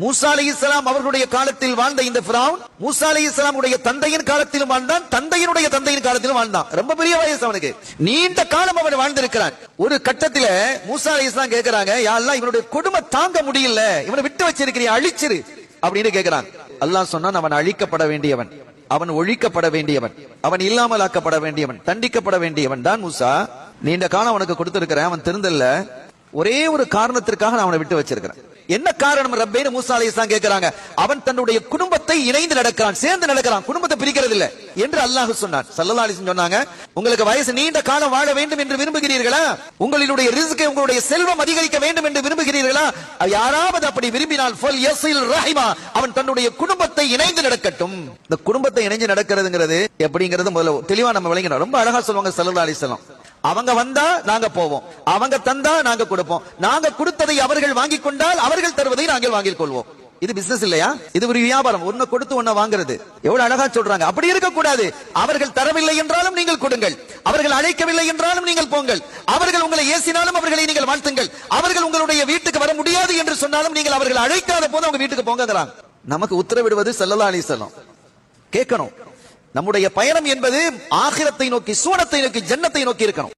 மூசா அலி இஸ்லாம் அவர்களுடைய காலத்தில் வாழ்ந்த இந்த ஃபிரௌன் மூசா அலி இஸ்லாமுடைய தந்தையின் காலத்திலும் வாழ்ந்தான் தந்தையினுடைய தந்தையின் காலத்திலும் வாழ்ந்தான். ரொம்ப பெரிய வயசு அவனுக்கு. நீண்ட காலம் அவன் வாழ்ந்திருக்கிறான். ஒரு கட்டத்தில் மூசா அலி இஸ்லாம் கேட்கிறாங்க யாரெல்லாம் இவனுடைய கொடுமை தாங்க முடியல. இவனை விட்டு வச்சிருக்கிறீ அழிச்சிரு. அப்படின்னு கேட்கிறான். அல்லாஹ் சொன்னான் அவன் அழிக்கப்பட வேண்டியவன். அவன் ஒழிக்கப்பட வேண்டியவன். அவன் இல்லாமல் ஆக்கப்பட வேண்டியவன். தண்டிக்கப்பட வேண்டியவன் தான் மூசா. நீண்ட காலம் அவனுக்கு கொடுத்திருக்கிறேன். அவன் திருந்தல்ல. ஒரே ஒரு காரணத்திற்காக நான் அவனை விட்டு வச்சிருக்கிறேன். என்ன காரணம் ரப்பேன்னு மூசா அலைஹிஸ்ஸலாம் கேட்கிறாங்க அவன் தன்னுடைய குடும்பத்தை இணைந்து நடக்கிறான் சேர்ந்து நடக்கிறான் குடும்பத்தை பிரிக்கிறது இல்ல என்று அல்லாஹ் சொன்னான். சல்லா அலிசன் சொன்னாங்க உங்களுக்கு வயசு நீண்ட காலம் வாழ வேண்டும் என்று விரும்புகிறீர்களா? உங்களுடைய ரிஸ்கை உங்களுடைய செல்வம் அதிகரிக்க வேண்டும் என்று விரும்புகிறீர்களா? யாராவது அப்படி விரும்பினால் ஃபல் யஸில் ரஹிமா அவன் தன்னுடைய குடும்பத்தை இணைந்து நடக்கட்டும். இந்த குடும்பத்தை இணைந்து நடக்கிறதுங்கிறது எப்படிங்கிறது முதல்ல தெளிவா நம்ம விளங்கினோம் ரொம்ப அழகா சொல்லுவாங்க சல்லா அலைஹி அவங்க வந்தா நாங்க போவோம். அவங்க தந்தா நாங்க கொடுப்போம். நாங்க கொடுத்ததை அவர்கள் வாங்கிக் கொண்டால் அவர்கள் தருவதை நாங்கள் வாங்கிக் கொள்வோம். இது பிசினஸ் இல்லையா? இது ஒரு வியாபாரம். ஒன்னு கொடுத்து ஒன்ன வாங்குறது. எவ்வளவு அழகா சொல்றாங்க. அப்படி இருக்க கூடாது அவர்கள் தரவில்லை என்றாலும் நீங்கள் கொடுங்கள். அவர்கள் அழைக்கவில்லை என்றாலும் நீங்கள் போங்கள். அவர்கள் உங்களை ஏசினாலும் அவர்களை நீங்கள் வாழ்த்துங்கள். அவர்கள் உங்களுடைய வீட்டுக்கு வர முடியாது என்று சொன்னாலும் நீங்கள் அவர்கள் அழைக்காத போது அவங்க வீட்டுக்கு போங்கிறாங்க நமக்கு உத்தரவிடுவது செல்லலா அலி செல்லம் கேட்கணும். நம்முடைய பயணம் என்பது ஆகிரத்தை நோக்கி சூனத்தை நோக்கி ஜன்னத்தை நோக்கி இருக்கணும்.